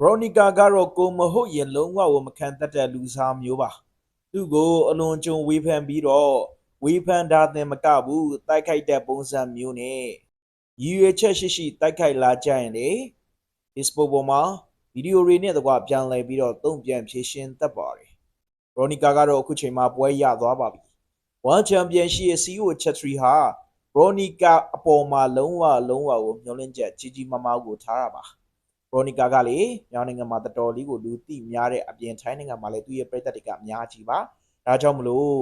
ဘရိုနီကာကတော့ကိုမဟုတ်ရင်လုံးဝကိုမခံတတ်တဲ့လူစားမျိုးပါသူ့ကိုအလွန်ကြုံဝေဖန်ပြီးတော့ဝေဖန်တာတင်မကဘူးတိုက်ခိုက်တဲ့ပုံစံမျိုးနဲ့ရည်ရွယ်ချက်ရှိရှိတိုက်ခိုက်လာကြရင်လေ Facebook ပေါ်မှာဗီဒီယိုတွေနဲ့တကွပြန်လည်ပြီးတော့တုံ့ပြန်ဖြည့်ရှင်းတတ်ပါတယ်ဘရိုနီကာကတော့အခုချိန်မှာပွဲရသွားပါပြီ One Championship ရဲ့ CEO Chatri ဟာဘရိုနီကာအပေါ်မှာလုံးဝလုံးဝကိုမျှော်လင့်ချက်ကြီးကြီးမားမားကိုထားတာပါ ဘရိုနီကာကလေမြောင်နိုင်ငံမှာတော်တော်လေးကိုလူသိများတဲ့အပြင်ထိုင်းနိုင်ငံမှာလည်းသူ့ရဲ့ပြည်သက်တွေကအများကြီးပါဒါကြောင့်မလို့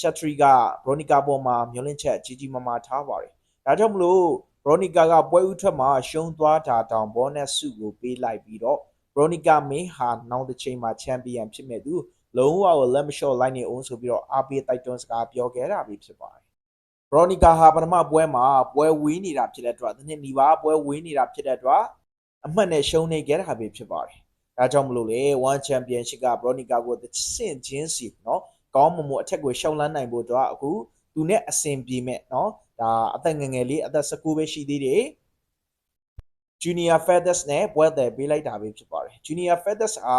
ချက်ထရီကဘရိုနီကာပေါ်မှာမျောလင့်ချက်ကြီးကြီးမားမားထားပါတယ်ဒါကြောင့်မလို့ဘရိုနီကာကပွဲဥထွက်မှာရှုံးသွားတာတောင်ဘောနက်စုကိုပေးလိုက်ပြီးတော့ဘရိုနီကာမင်းဟာနောက်တစ်ချိန်မှာချန်ပီယံဖြစ်မဲ့သူလုံးဝကိုလက်မလျှော့လိုက်နေအောင်ဆိုပြီးတော့အားပေးတိုက်တွန်းစကားပြောခဲ့တာပဲဖြစ်ပါတယ်ဘရိုနီကာဟာပထမပွဲမှာပွဲဝေးနေတာဖြစ်တဲ့အတွက်ဒီနေ့ဒီပါပွဲဝေးနေတာဖြစ်တဲ့အတွက် အမှတ်နဲ့ရှုံးနေခဲ့တာပဲဖြစ်ပါတယ်။ဒါကြောင့်မလို့လေ One Championship ကဘရိုနီကာကိုတစ်ဆင့်ချင်းစီနော်ကောင်းမွန်မွန်အထက်ကိုရှောက်လန်းနိုင်ဖို့အတွက်အခုသူနဲ့အဆင်ပြေမဲ့နော်ဒါအသက်ငယ်ငယ်လေးအသက်19ပဲရှိသေးတယ် Junior Feathers နဲ့ပွဲတယ်ပေးလိုက်တာပဲဖြစ်ပါတယ် Junior Feathers ဟာ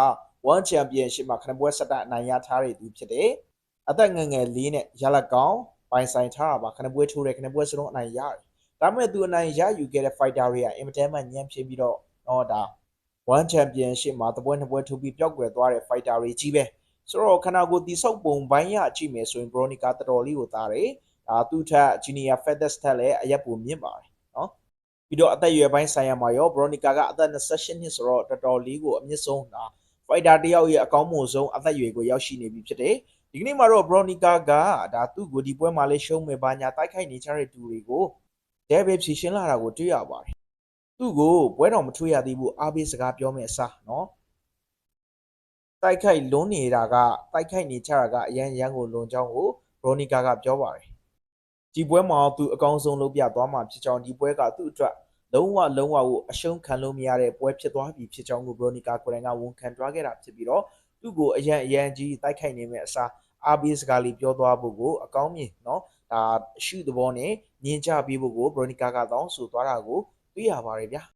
One Championship မှာခဏပွဲဆက်တိုက်အနိုင်ရထားတဲ့သူဖြစ်တယ်အသက်ငယ်ငယ်လေးနဲ့ရလက်ကောင်းပိုင်ဆိုင်ထားတာပါခဏပွဲထိုးတယ်ခဏပွဲစလုံးအနိုင်ရတယ်ဒါပေမဲ့သူအနိုင်ရယူခဲ့တဲ့ fighter တွေကအင်မတန်မှညံ့ဖြစ်ပြီးတော့ တော့ဒါ One Championship မှာတပွဲနှစ်ပွဲထိုးပြီးပျောက်ကွယ်သွားတဲ့ fighter တွေကြီးပဲဆိုတော့ခဏကိုတိဆောက်ပုံပိုင်းရကြည့်မယ်ဆိုရင် Bronica တော်တော်လေးကိုသားတယ်ဒါသူ့ထက် Junior Feathers ထက်လည်းအရက်ပုံမြင့်ပါတယ်နော်ပြီးတော့အသက်အရွယ်ပိုင်းဆိုင်ရာမှာရော Bronica ကအသက်28နှစ်ဆိုတော့တော်တော်လေးကိုအမြင့်ဆုံးဒါ fighter တယောက်ရဲ့အကောင်းမွန်ဆုံးအသက်အရွယ်ကိုရောက်ရှိနေပြီဖြစ်တယ်ဒီကနေ့မှာတော့ Bronica ကဒါသူ့ကိုဒီပွဲမှာလေးရှုံးမယ်ဘာညာတိုက်ခိုက်နေကြတဲ့သူတွေကိုတဲပဲဖြည့်ရှင်းလာတာကိုတွေ့ရပါတယ် သူ့ကိုပွဲတော်မထွေးရသေးဘူးအားပေးစကားပြောမယ်အစားနော်တိုက်ခိုက်လွန်းနေတာကတိုက်ခိုက်နေကြတာကအရန်ရန်ကိုလွန်ကြောင်းကိုရိုနီကာကပြောပါတယ်ဒီပွဲမှာသူအကောင်းဆုံးလုပ်ပြသွားမှာဖြစ်ကြောင်းဒီပွဲကသူ့အတွက်လုံးဝလုံးဝကိုအရှုံးခံလို့မရတဲ့ပွဲဖြစ်သွားပြီဖြစ်ကြောင်းကိုဘရိုနီကာကိုရင်ကဝန်ခံတွားခဲ့တာဖြစ်ပြီးတော့သူ့ကိုအရန်အရန်ကြီးတိုက်ခိုက်နေမဲ့အစားအားပေးစကားလေးပြောသွားဖို့ကိုအကောင်းမြင်နော်ဒါရှုသဘောနဲ့ညင်ချပေးဖို့ကိုဘရိုနီကာကတောင်းဆိုသွားတာကို တွေ့ရပါတယ်ဗျာ